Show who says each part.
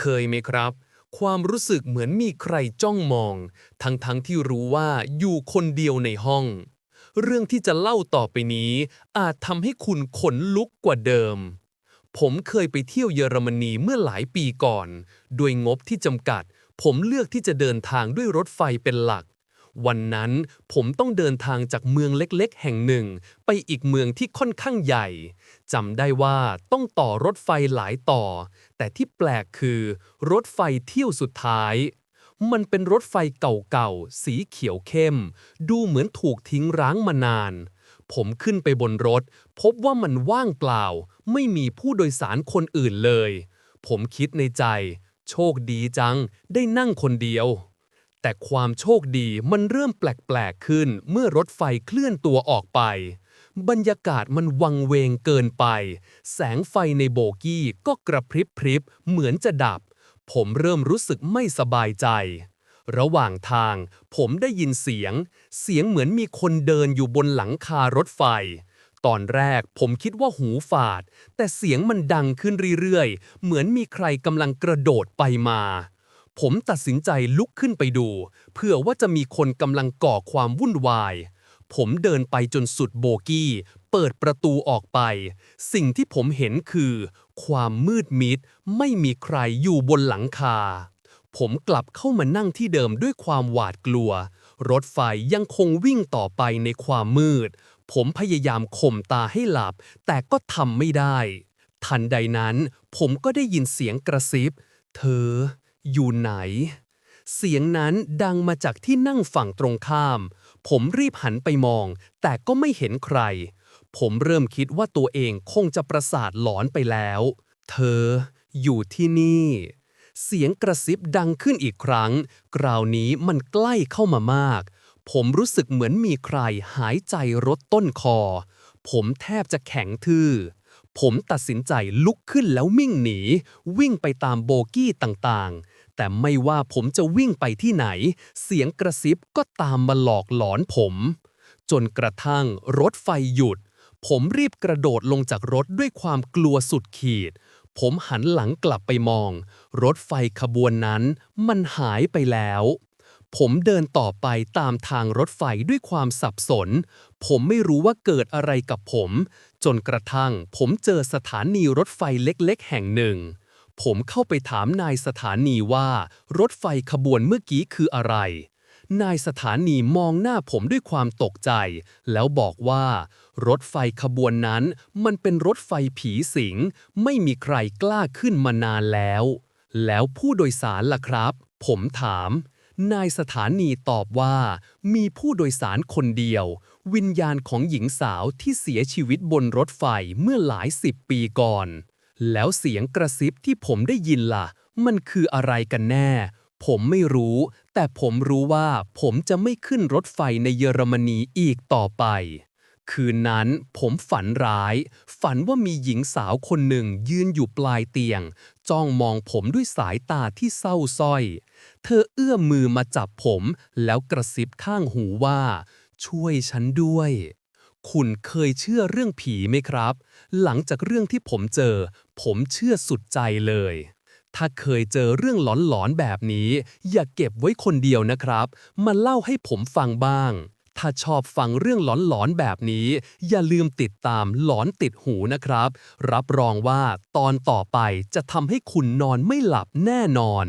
Speaker 1: เคยไหมครับ ความรู้สึกเหมือนมีใครจ้องมอง ทั้งๆทที่รู้ว่าอยู่คนเดียวในห้อง เรื่องที่จะเล่าต่อไปนี้ อาจทำให้คุณขนลุกกว่าเดิม ผมเคยไปเที่ยวเยอรมนีเมื่อหลายปีก่อน ด้วยงบที่จำกัด ผมเลือกที่จะเดินทางด้วยรถไฟเป็นหลัก วันนั้นผมต้องเดินทางจากเมืองเล็กๆ แห่งหนึ่ง ไปอีกเมืองที่ค่อนข้างใหญ่จำได้ว่าต้องต่อรถไฟหลายต่อ แต่ที่แปลกคือ รถไฟเที่ยวสุดท้าย มันเป็นรถไฟเก่าๆ สีเขียวเข้ม ดูเหมือนถูกทิ้งร้างมานาน ผมขึ้นไปบนรถ พบว่ามันว่างเปล่า ไม่มีผู้โดยสารคนอื่นเลย ผมคิดในใจ โชคดีจัง ได้นั่งคนเดียว แต่ความโชคดีมันเริ่มแปลกๆขึ้นเมื่อรถไฟเคลื่อนตัวออกไป บรรยากาศมันวังเวงเกินไป แสงไฟในโบกี้ก็กระพริบพริบเหมือนจะดับ ผมเริ่มรู้สึกไม่สบายใจ ระหว่างทาง ผมได้ยินเสียง เสียงเหมือนมีคนเดินอยู่บนหลังคารถไฟตอนแรกผมคิดว่าหูฝาด แต่เสียงมันดังขึ้นเรื่อยๆ เหมือนมีใครกำลังกระโดดไปมา ผมตัดสินใจลุกขึ้นไปดู เพื่อว่าจะมีคนกำลังก่อความวุ่นวาย ผมเดินไปจนสุดโบกี้ เปิดประตูออกไป สิ่งที่ผมเห็นคือ ความมืดมิดไม่มีใครอยู่บนหลังคา ผมกลับเข้ามานั่งที่เดิมด้วยความหวาดกลัว รถไฟยังคงวิ่งต่อไปในความมืด ผมพยายามข่มตาให้หลับ แต่ก็ทำไม่ได้ ทันใดนั้น ผมก็ได้ยินเสียงกระซิบ เธอ อยู่ไหน เสียงนั้นดังมาจากที่นั่งฝั่งตรงข้าม ผมรีบหันไปมอง แต่ก็ไม่เห็นใคร ผมเริ่มคิดว่าตัวเองคงจะประสาทหลอนไปแล้ว เธอ อยู่ที่นี่ เสียงกระซิบดังขึ้นอีกครั้ง คราวนี้มันใกล้เข้ามามาก ผมรู้สึกเหมือนมีใครหายใจรดต้นคอ ผมแทบจะแข็งทื่อ ผมตัดสินใจลุกขึ้นแล้วมิ่งหนี วิ่งไปตามโบกี้ต่างๆ แต่ไม่ว่าผมจะวิ่งไปที่ไหน เสียงกระซิบก็ตามมาหลอกหลอนผม จนกระทั่งรถไฟหยุด ผมรีบกระโดดลงจากรถด้วยความกลัวสุดขีด ผมหันหลังกลับไปมอง รถไฟขบวนนั้นมันหายไปแล้วผมเดินต่อไปตามทางรถไฟด้วยความสับสน ผมไม่รู้ว่าเกิดอะไรกับผม จนกระทั่ง ผมเจอสถานีรถไฟเล็กๆ แห่งหนึ่ง ผมเข้าไปถามนายสถานีว่า รถไฟขบวนเมื่อกี้คืออะไร นายสถานีมองหน้าผมด้วยความตกใจ แล้วบอกว่า รถไฟขบวนนั้น มันเป็นรถไฟผีสิง ไม่มีใครกล้าขึ้นมานานแล้ว แล้วผู้โดยสารล่ะครับ ผมถาม นายสถานีตอบว่า มีผู้โดยสารคนเดียว วิญญาณของหญิงสาวที่เสียชีวิตบนรถไฟเมื่อหลายสิบปีก่อน แล้วเสียงกระซิบที่ผมได้ยินล่ะ มันคืออะไรกันแน่ ผมไม่รู้ แต่ผมรู้ว่าผมจะไม่ขึ้นรถไฟในเยอรมนีอีกต่อไป คืนนั้นผมฝันร้าย ฝันว่ามีหญิงสาวคนหนึ่งยืนอยู่ปลายเตียง จ้องมองผมด้วยสายตาที่เศร้าส้อย เธอเอื้อมมือมาจับผมแล้วกระซิบข้างหูว่า ช่วยฉันด้วย คุณเคยเชื่อเรื่องผีไหมครับ หลังจากเรื่องที่ผมเจอ ผมเชื่อสุดใจเลย ถ้าเคยเจอเรื่องหลอนๆแบบนี้ อย่าเก็บไว้คนเดียวนะครับ มาเล่าให้ผมฟังบ้าง ถ้าชอบฟังเรื่องหลอนๆแบบนี้ อย่าลืมติดตามหลอนติดหูนะครับ รับรองว่าตอนต่อไปจะทำให้คุณนอนไม่หลับแน่นอน